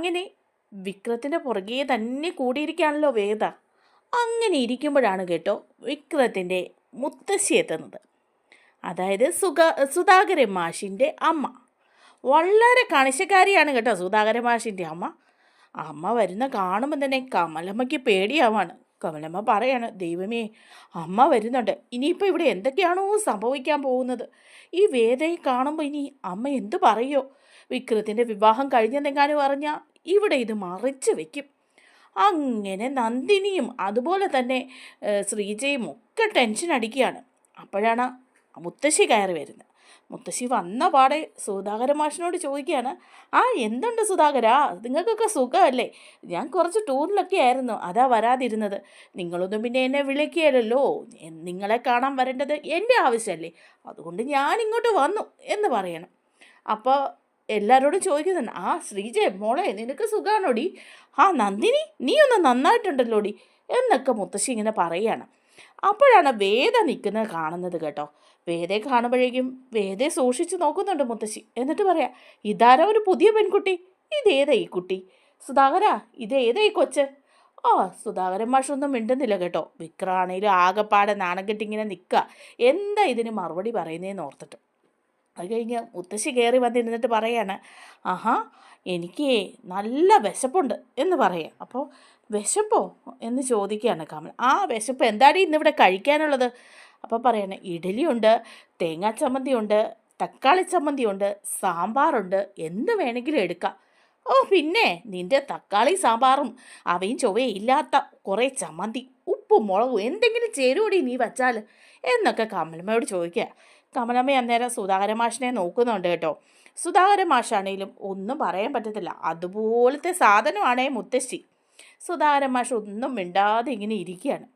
അങ്ങനെ വിക്രത്തിന്റെ പുറകെ തന്നെ കൂടിയിരിക്കുകയാണല്ലോ വേദ. അങ്ങനെ ഇരിക്കുമ്പോഴാണ് കേട്ടോ വിക്രത്തിന്റെ മുത്തശ്ശി എത്തുന്നത്. അതായത് സുഗ സുധാകരൻ മാഷിന്റെ അമ്മ. വളരെ കണിശക്കാരിയാണ് കേട്ടോ സുധാകരൻ മാഷിന്റെ അമ്മ. അമ്മ വരുന്ന കാണുമ്പോൾ തന്നെ കമലമ്മയ്ക്ക് പേടിയാവാണ്. കമലമ്മ പറയാണ് ദൈവമേ അമ്മ വരുന്നുണ്ട്. ഇനിയിപ്പോൾ ഇവിടെ എന്തൊക്കെയാണോ സംഭവിക്കാൻ പോകുന്നത്? ഈ വേദയെ കാണുമ്പോൾ ഇനി അമ്മ എന്തു പറയോ? വിക്രത്തിന്റെ വിവാഹം കഴിഞ്ഞെന്നെങ്ങാനും പറഞ്ഞാൽ ഇവിടെ ഇത് മറിച്ച് വയ്ക്കും അങ്ങനെ നന്ദിനിയും അതുപോലെ തന്നെ ശ്രീജയും ഒക്കെ ടെൻഷൻ അടിക്കുകയാണ്. അപ്പോഴാണ് മുത്തശ്ശി കയറി വരുന്നത്. മുത്തശ്ശി വന്ന പാടെ സുധാകര മാഷിനോട് ചോദിക്കുകയാണ് ആ എന്തുണ്ട് സുധാകര? നിങ്ങൾക്കൊക്കെ സുഖമല്ലേ? ഞാൻ കുറച്ച് ടൂറിലൊക്കെ ആയിരുന്നു അതാ വരാതിരുന്നത്. നിങ്ങളൊന്നും പിന്നെ എന്നെ വിളിക്കുകയല്ലോ നിങ്ങളെ കാണാൻ വരേണ്ടത് എന്റെ ആവശ്യമല്ലേ? അതുകൊണ്ട് ഞാൻ ഇങ്ങോട്ട് വന്നു എന്ന് പറയണം. അപ്പോൾ എല്ലാവരോടും ചോദിക്കുന്നുണ്ട് ആ ശ്രീജയ മോളെ നിനക്ക് സുഖാണോടി? ആ നന്ദിനി നീ ഒന്ന് നന്നായിട്ടുണ്ടല്ലോടി? എന്നൊക്കെ മുത്തശ്ശി ഇങ്ങനെ പറയുകയാണ് അപ്പോഴാണ് വേദ നിൽക്കുന്നത് കാണുന്നത് കേട്ടോ. വേദയെ കാണുമ്പോഴേക്കും വേദയെ സൂക്ഷിച്ച് നോക്കുന്നുണ്ട് മുത്തശ്ശി. എന്നിട്ട് പറയാം ഇതാരാ ഒരു പുതിയ പെൺകുട്ടി? ഇതേതാ ഈ കുട്ടി? സുധാകര ഇതേതാ ഈ കൊച്ച്? ആ സുധാകരൻ മാഷൊന്നും മിണ്ടുന്നില്ല കേട്ടോ. വിക്രാണേലും ആകെപ്പാടെ നാണം കെട്ടിങ്ങനെ നിൽക്കുക എന്താ ഇതിന് മറുപടി പറയുന്നതെന്ന് ഓർത്തിട്ട്. അത് കഴിഞ്ഞ് മുത്തശ്ശി കയറി വന്നിരുന്നിട്ട് പറയാണ് ആഹാ എനിക്ക് നല്ല വിശപ്പുണ്ട് എന്ന് പറയാം. അപ്പോൾ വിശപ്പോ? എന്ന് ചോദിക്കുകയാണ് കമൽ. ആ വിശപ്പ് എന്താടി ഇന്നിവിടെ കഴിക്കാനുള്ളത്? അപ്പോൾ പറയണേ ഇഡലിയുണ്ട് തേങ്ങാ ചമ്മന്തിയുണ്ട് തക്കാളി ചമ്മന്തിയുണ്ട് സാമ്പാറുണ്ട് എന്ത് വേണമെങ്കിലും എടുക്കാം. ഓ പിന്നെ നിന്റെ തക്കാളി സാമ്പാറും അവയും ചൊവ്വയും ഇല്ലാത്ത കുറേ ചമ്മന്തി ഉപ്പും മുളകും എന്തെങ്കിലും ചേരുവടി നീ വച്ചാൽ എന്നൊക്കെ കമലമ്മയോട് ചോദിക്കുക. കമലമ്മ അന്നേരം സുധാകര മാഷിനെ നോക്കുന്നുണ്ട് കേട്ടോ. സുധാകര മാഷാണേലും ഒന്നും പറയാൻ പറ്റത്തില്ല. അതുപോലത്തെ സാധനമാണേ മുത്തശ്ശി. സുധാകര മാഷ് ഒന്നും മിണ്ടാതെ ഇങ്ങനെ ഇരിക്കുകയാണ്.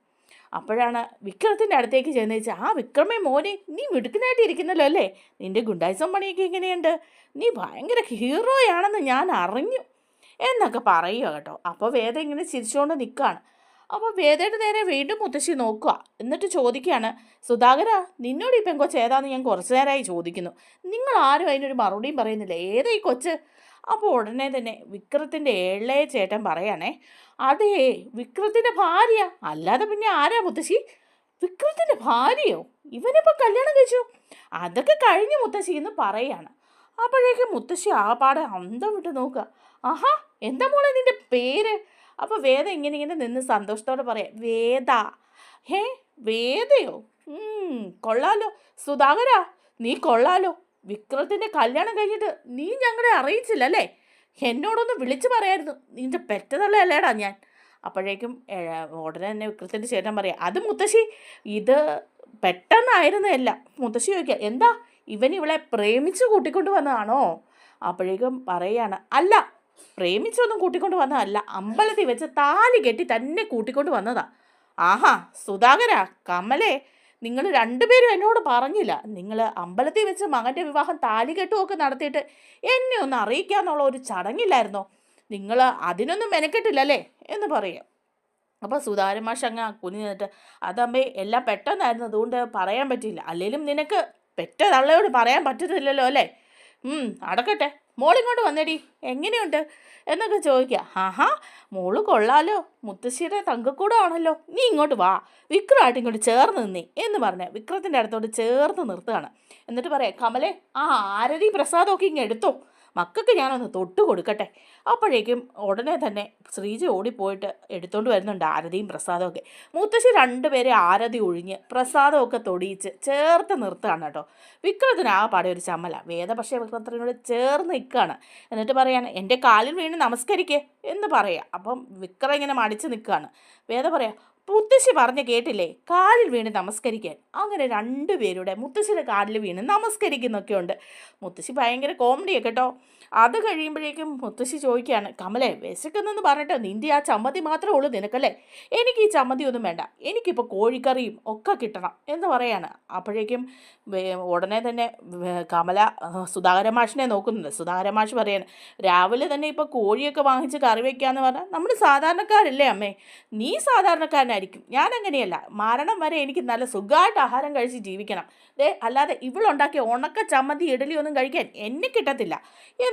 അപ്പോഴാണ് വിക്രത്തിന്റെ അടുത്തേക്ക് ചെന്ന് ആ വിക്രമേ മോനെ നീ മിടുക്കനായിട്ട് ഇരിക്കുന്നല്ലോ അല്ലേ? നിന്റെ ഗുണ്ടായിസം പണിയൊക്കെ എങ്ങനെയുണ്ട്? നീ ഭയങ്കര ഹീറോയാണെന്ന് ഞാൻ അറിഞ്ഞു. എന്നൊക്കെ പറയുക കേട്ടോ. അപ്പോൾ വേദം ഇങ്ങനെ ചിരിച്ചുകൊണ്ട് നിൽക്കുകയാണ്. അപ്പോൾ വേദയുടെ നേരെ വീണ്ടും മുത്തശ്ശി നോക്കുക. എന്നിട്ട് ചോദിക്കുകയാണ് സുധാകര നിന്നോട് ഈ പെങ്കൊച്ച് ഏതാന്ന് ഞാൻ കുറച്ച് നേരമായി ചോദിക്കുന്നു. നിങ്ങൾ ആരും അതിനൊരു മറുപടിയും പറയുന്നില്ല. ഏതാ ഈ കൊച്ച്? അപ്പോൾ ഉടനെ തന്നെ വിക്രത്തിന്റെ ഏഴയ ചേട്ടൻ പറയാണേ അതേ വിക്രത്തിന്റെ ഭാര്യ. അല്ലാതെ പിന്നെ ആരാ മുത്തശ്ശി? വിക്രത്തിന്റെ ഭാര്യയോ? ഇവനിപ്പോൾ കല്യാണം കഴിച്ചു. അതൊക്കെ കഴിഞ്ഞു മുത്തശ്ശി എന്ന് പറയാണ്. അപ്പോഴേക്കും മുത്തശ്ശി ആപാടെ അന്തം വിട്ട് നോക്കുക. ആഹാ എന്താ മോളെ നിന്റെ പേര്? അപ്പോൾ വേദ ഇങ്ങനെ ഇങ്ങനെ നിന്ന് സന്തോഷത്തോടെ പറയാം വേദ ഹേ വേദയോ? കൊള്ളാലോ. സുധാകര നീ കൊള്ളാലോ. വിക്രത്തിന്റെ കല്യാണം കഴിഞ്ഞിട്ട് നീ ഞങ്ങളെ അറിയിച്ചില്ല അല്ലേ? എന്നോടൊന്ന് വിളിച്ചു പറയായിരുന്നു. നിന്റെ നിന്റെ പെറ്റതള്ളയല്ലേടാ ഞാൻ. അപ്പോഴേക്കും ഉടനെ തന്നെ വിക്രത്തിന്റെ ചേട്ടൻ പറയാം അത് മുത്തശ്ശി ഇത് പെട്ടെന്നായിരുന്നല്ല മുത്തശ്ശി ചോദിക്കുക എന്താ? ഇവൻ ഇവളെ പ്രേമിച്ച് കൂട്ടിക്കൊണ്ട് വന്നതാണോ? അപ്പോഴേക്കും പറയാണ് അല്ല പ്രേമിച്ചൊന്നും കൂട്ടിക്കൊണ്ട് വന്നതല്ല. അമ്പലത്തിൽ വെച്ച് താലി കെട്ടി തന്നെ കൂട്ടിക്കൊണ്ട് വന്നതാ. ആഹാ സുധാകര കമലേ നിങ്ങൾ രണ്ടുപേരും എന്നോട് പറഞ്ഞില്ല. നിങ്ങൾ അമ്പലത്തിൽ വെച്ച് മകന്റെ വിവാഹം താലി കെട്ടുമൊക്കെ നടത്തിയിട്ട് എന്നെ ഒന്ന് അറിയിക്കാന്നുള്ള ഒരു ചടങ്ങില്ലായിരുന്നോ? നിങ്ങൾ അതിനൊന്നും മെനക്കെട്ടില്ലല്ലേ? എന്ന് പറയും. അപ്പോൾ സുധാകരൻ മാഷ് അങ്ങ് കുഞ്ഞു നിന്നിട്ട് അതമ്മേ എല്ലാം പെട്ടെന്നായിരുന്നു. അതുകൊണ്ട് പറയാൻ പറ്റിയില്ല. അല്ലെങ്കിലും നിനക്ക് പെറ്റ തള്ളയോട് പറയാൻ പറ്റത്തില്ലല്ലോ അല്ലേ? അടക്കട്ടെ. മോളിങ്ങോട്ട് വന്നടി. എങ്ങനെയുണ്ട്? എന്നൊക്കെ ചോദിക്കുക ആഹാ മോൾ കൊള്ളാലോ. മുത്തശ്ശിയുടെ തങ്കക്കൂടാണല്ലോ. നീ ഇങ്ങോട്ട് വാ. വിക്രമായിട്ട് ഇങ്ങോട്ട് ചേർന്ന് നിന്നേ എന്ന് പറഞ്ഞ വിക്രത്തിന്റെ അടുത്തോട്ട് ചേർന്ന് നിർത്തുകയാണ്. എന്നിട്ട് പറയാം കമലേ ആ ആരതി പ്രസാദമൊക്കെ ഇങ്ങ് എടുത്തോ. മക്കൾക്ക് ഞാനൊന്ന് തൊട്ട് കൊടുക്കട്ടെ. അപ്പോഴേക്കും ഉടനെ തന്നെ ശ്രീജ ഓടിപ്പോയിട്ട് എടുത്തോണ്ട് വരുന്നുണ്ട് ആരതിയും പ്രസാദമൊക്കെ മുത്തശ്ശി രണ്ടുപേരെ ആരതി ഒഴിഞ്ഞ് പ്രസാദമൊക്കെ തൊടിയിച്ച് ചേർത്ത് നിർത്തുകയാണ് കേട്ടോ. വിക്രത്തിന് ആ പാടെ ഒരു ചമ്മല. വേദപക്ഷേ വിക്രത്തിനോട് ചേർന്ന് നിൽക്കുകയാണ്. എന്നിട്ട് പറയാണ് എന്റെ കാലിൽ വീണ് നമസ്കരിക്കേ എന്ന് പറയാം. അപ്പം വിക്രം ഇങ്ങനെ മടിച്ച് നിൽക്കുകയാണ്. വേദ പറയാം മുത്തശ്ശി പറഞ്ഞ് കേട്ടില്ലേ? കാലിൽ വീണ് നമസ്കരിക്കാൻ. അങ്ങനെ രണ്ടുപേരുടെ മുത്തശ്ശിയുടെ കാലിൽ വീണ് നമസ്കരിക്കുന്നൊക്കെ ഉണ്ട് മുത്തശ്ശി ഭയങ്കര കോമഡിയൊക്കെ കേട്ടോ. അത് കഴിയുമ്പോഴേക്കും മുത്തശ്ശി ചോദിക്കുകയാണ് കമലെ വിശക്കുന്നെന്ന് പറഞ്ഞിട്ട് നിന്റെ ആ ചമ്മതി മാത്രമേ ഉള്ളൂ നിനക്കല്ലേ? എനിക്ക് ഈ ചമ്മതി ഒന്നും വേണ്ട. എനിക്കിപ്പോൾ കോഴിക്കറിയും ഒക്കെ കിട്ടണം എന്ന് പറയാണ്. അപ്പോഴേക്കും ഉടനെ തന്നെ കമല സുധാകര മാഷിനെ നോക്കുന്നുണ്ട്. സുധാകര മാഷ് പറയാണ് രാവിലെ തന്നെ ഇപ്പോൾ കോഴിയൊക്കെ വാങ്ങിച്ച് കറി വയ്ക്കാന്ന് പറഞ്ഞാൽ നമ്മൾ സാധാരണക്കാരല്ലേ അമ്മേ? നീ സാധാരണക്കാരനായിരിക്കും. ഞാൻ അങ്ങനെയല്ല. മരണം വരെ എനിക്ക് നല്ല സുഖമായിട്ട് ആഹാരം കഴിച്ച് ജീവിക്കണം. ദേ അല്ലാതെ ഇവളുണ്ടാക്കിയ ഉണക്ക ചമ്മതി ഇഡലി ഒന്നും കഴിക്കാൻ എന്നെ കിട്ടത്തില്ല.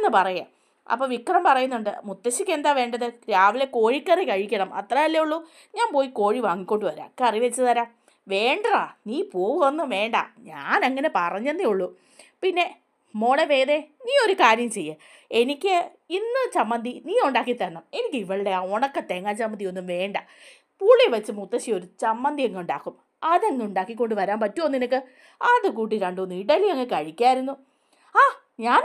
എന്ന് പറയാം. അപ്പോൾ വിക്രം പറയുന്നുണ്ട് മുത്തശ്ശിക്ക് എന്താ വേണ്ടത്? രാവിലെ കോഴിക്കറി കഴിക്കണം. അത്രയല്ലേ ഉള്ളൂ. ഞാൻ പോയി കോഴി വാങ്ങിക്കൊണ്ട് വരാം. കറി വെച്ച് തരാം. വേണ്ടടാ നീ പോവൊന്നും വേണ്ട. ഞാൻ അങ്ങനെ പറഞ്ഞതേ ഉള്ളൂ. പിന്നെ മോളെ വേദേ നീ ഒരു കാര്യം ചെയ്യേ. എനിക്ക് ഇന്ന് ചമ്മന്തി നീ ഉണ്ടാക്കി തരണം. എനിക്ക് ഇവളുടെ ആ ഉണക്ക തേങ്ങാ ചമ്മന്തി ഒന്നും വേണ്ട. പുളി വെച്ച് മുത്തശ്ശി ഒരു ചമ്മന്തി അങ്ങ് ഉണ്ടാക്കും. അതങ്ങ് ഉണ്ടാക്കിക്കൊണ്ട് വരാൻ പറ്റുമോ നിനക്ക്? അത് കൂട്ടി രണ്ടുമൂന്ന് ഇഡലി അങ്ങ് കഴിക്കായിരുന്നു. ഞാൻ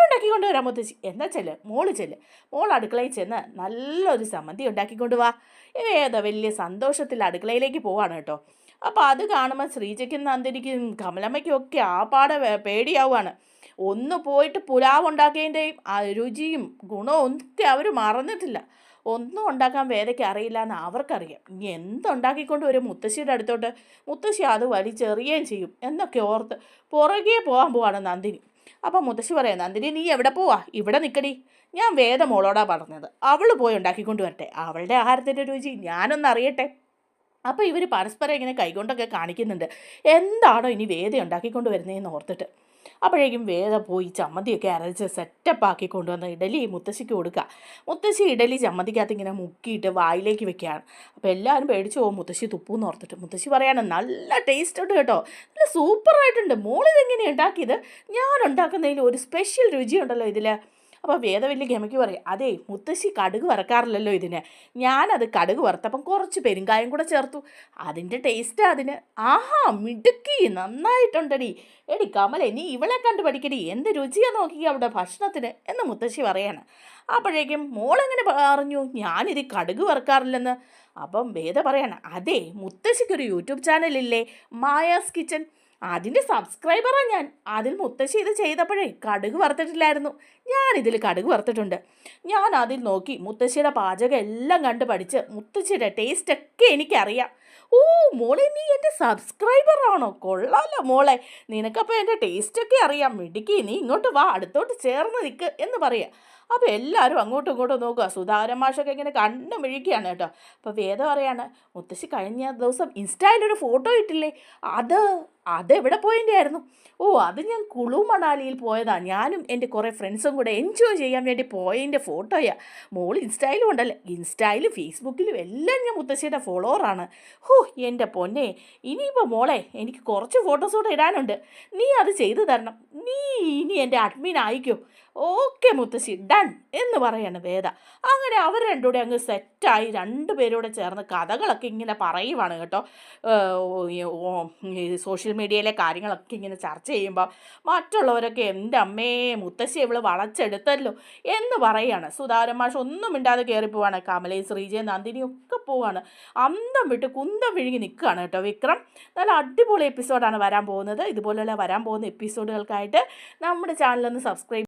വരാം മുത്തശ്ശി. എന്താ ചെല്ല്? മോൾ ചെല്ല്. മോൾ അടുക്കളയിൽ ചെന്ന് നല്ലൊരു സമന്തി ഉണ്ടാക്കിക്കൊണ്ട് വാ. ഏതാ വലിയ സന്തോഷത്തിൽ അടുക്കളയിലേക്ക് പോവാണ് കേട്ടോ. അപ്പോൾ അത് കാണുമ്പോൾ ശ്രീജയ്ക്കും നന്ദിനിക്കും കമലമ്മയ്ക്കും ഒക്കെ ആ പാട വേ- പേടിയാവുകയാണ് ഒന്ന് പോയിട്ട് പുലാവ് ആ രുചിയും ഗുണവും ഒക്കെ അവർ മറന്നിട്ടില്ല. ഒന്നും ഉണ്ടാക്കാൻ വേദയ്ക്ക് അറിയില്ല എന്ന് അവർക്കറിയാം. ഇനി എന്തുണ്ടാക്കിക്കൊണ്ട് വരും മുത്തശ്ശിയുടെ അടുത്തോട്ട്? മുത്തശ്ശി അത് വലിച്ചെറിയുകയും ചെയ്യും. എന്നൊക്കെ ഓർത്ത് പുറകെ പോകാൻ പോവാണ് നന്ദിനി. അപ്പം മുത്തശ്ശി പറയുന്നു നന്ദിനി നീ എവിടെ പോവാ? ഇവിടെ നിൽക്കടി ഞാൻ വേദ മോളോടാ പറഞ്ഞത്. അവൾ പോയി ഉണ്ടാക്കിക്കൊണ്ട് വരട്ടെ. അവളുടെ ആഹാരത്തിന്റെ രുചി ഞാനൊന്ന് അറിയട്ടെ. അപ്പോൾ ഇവർ പരസ്പരം ഇങ്ങനെ കൈകൊണ്ടൊക്കെ കാണിക്കുന്നുണ്ട്. എന്താണോ ഇനി വേദ ഉണ്ടാക്കിക്കൊണ്ട് വരുന്നതെന്ന് ഓർത്തിട്ട്. അപ്പോഴേക്കും വേദ പോയി ചമ്മന്തിയൊക്കെ അരച്ച് സെറ്റപ്പ് ആക്കി കൊണ്ടുവന്ന് ഇഡലി മുത്തശ്ശിക്ക് കൊടുക്കുക. മുത്തശ്ശി ഇഡലി ചമ്മന്തിക്കകത്ത് ഇങ്ങനെ മുക്കിയിട്ട് വായിലേക്ക് വെക്കുകയാണ്. അപ്പോൾ എല്ലാവരും പേടിച്ചു പോകും മുത്തശ്ശി തുപ്പൂന്ന് ഓർത്തിട്ട്. മുത്തശ്ശി പറയാണ് നല്ല ടേസ്റ്റ് ഉണ്ട് കേട്ടോ. നല്ല സൂപ്പറായിട്ടുണ്ട് മോളിതെങ്ങനെയാണ് ഉണ്ടാക്കിയത്? ഞാൻ ഉണ്ടാക്കുന്നതിൽ ഒരു സ്പെഷ്യൽ രുചിയുണ്ടല്ലോ ഇതിൽ അപ്പോൾ വേദവല്ലി ഗമയ്ക്ക് പറയും അതേ മുത്തശ്ശി കടുക് വറക്കാറില്ലല്ലോ ഇതിന്. ഞാനത് കടുക് വറുത്തപ്പം കുറച്ച് പെരുങ്കായം കൂടെ ചേർത്തു. അതിന്റെ ടേസ്റ്റ് അതിന്. ആഹാ മിടുക്കി നന്നായിട്ടുണ്ടടി. എടി കമലേ നീ ഇവളെ കണ്ടു പഠിക്കടി. എന്ത് രുചിയാ നോക്കി അവിടെ ഭക്ഷണത്തിന്? എന്ന് മുത്തശ്ശി പറയാണ്. അപ്പോഴേക്കും മോളെങ്ങനെ പറഞ്ഞു ഞാനിത് കടുക് വറുക്കാറില്ലെന്ന്. അപ്പം വേദ പറയാണ് അതെ മുത്തശ്ശിക്കൊരു യൂട്യൂബ് ചാനലില്ലേ മായാസ് കിച്ചൻ? അതിന്റെ സബ്സ്ക്രൈബറാണ് ഞാൻ. അതിൽ മുത്തശ്ശി ഇത് ചെയ്തപ്പോഴേ കടുക് വറുത്തിട്ടില്ലായിരുന്നു. ഞാൻ ഇതിൽ കടുക് വറുത്തിട്ടുണ്ട്. ഞാൻ അതിൽ നോക്കി മുത്തശ്ശിയുടെ പാചകം എല്ലാം കണ്ട് പഠിച്ച് മുത്തശ്ശിയുടെ ടേസ്റ്റൊക്കെ എനിക്കറിയാം. ഓ മോളെ നീ എന്റെ സബ്സ്ക്രൈബറാണോ കൊള്ളാലോ മോളെ. നിനക്കപ്പോൾ എന്റെ ടേസ്റ്റൊക്കെ അറിയാം. മിടുക്കി നീ ഇങ്ങോട്ട് വാ അടുത്തോട്ട് ചേർന്ന് നിൽക്ക് എന്ന് പറയാം. അപ്പോൾ എല്ലാവരും അങ്ങോട്ടും ഇങ്ങോട്ടും നോക്കുക. സുധാകരൻ മാഷൊക്കെ ഇങ്ങനെ കണ്ണു മിഴിക്കുകയാണ് കേട്ടോ. അപ്പോൾ വേദ പറയാണ് മുത്തശ്ശി കഴിഞ്ഞ ദിവസം ഇൻസ്റ്റയിലൊരു ഫോട്ടോ ഇട്ടില്ലേ? അത് അത് എവിടെ പോയിന്റെ ആയിരുന്നു ഓ അത് ഞാൻ കുളു മണാലിയിൽ പോയതാണ് ഞാനും എന്റെ കുറേ ഫ്രണ്ട്സും കൂടെ എൻജോയ് ചെയ്യാൻ വേണ്ടി പോയതിന്റെ ഫോട്ടോയാണ് മോൾ ഇൻസ്റ്റയിലും ഉണ്ടല്ലോ? ഇൻസ്റ്റയിലും ഫേസ്ബുക്കിലും എല്ലാം ഞാൻ മുത്തശ്ശിയുടെ ഫോളോവറാണ്. ഹോ എന്റെ പൊന്നെ ഇനിയിപ്പോൾ മോളെ എനിക്ക് കുറച്ച് ഫോട്ടോസ് കൂടെ ഇടാനുണ്ട്. നീ അത് ചെയ്തു തരണം. നീ ഇനി എന്റെ അഡ്മിൻ ആയിക്കോ. ഓക്കെ മുത്തശ്ശി ഡൺ എന്ന് പറയാണ് വേദ. അങ്ങനെ അവർ രണ്ടുകൂടെ അങ്ങ് സെറ്റായി രണ്ടുപേരൂടെ ചേർന്ന് കഥകളൊക്കെ ഇങ്ങനെ പറയുവാണ് കേട്ടോ. സോഷ്യൽ മീഡിയയിലെ കാര്യങ്ങളൊക്കെ ഇങ്ങനെ ചർച്ച ചെയ്യുമ്പോൾ മറ്റുള്ളവരൊക്കെ എന്റെ അമ്മേ മുത്തശ്ശി ഇവൾ വളച്ചെടുത്തല്ലോ എന്ന് പറയാണ്. സുധാകരൻ മാഷ് ഒന്നും മിണ്ടാതെ കയറി പോവാണ്. കമലയും ശ്രീജയും നന്ദിനിയും ഒക്കെ പോവാണ്. അന്തം വിട്ട് കുന്തം വിഴുങ്ങി നിൽക്കുകയാണ് കേട്ടോ വിക്രം. നല്ല അടിപൊളി എപ്പിസോഡാണ് വരാൻ പോകുന്നത്. ഇതുപോലെയുള്ള വരാൻ പോകുന്ന എപ്പിസോഡുകൾക്കായിട്ട് നമ്മുടെ ചാനലൊന്ന് സബ്സ്ക്രൈബ്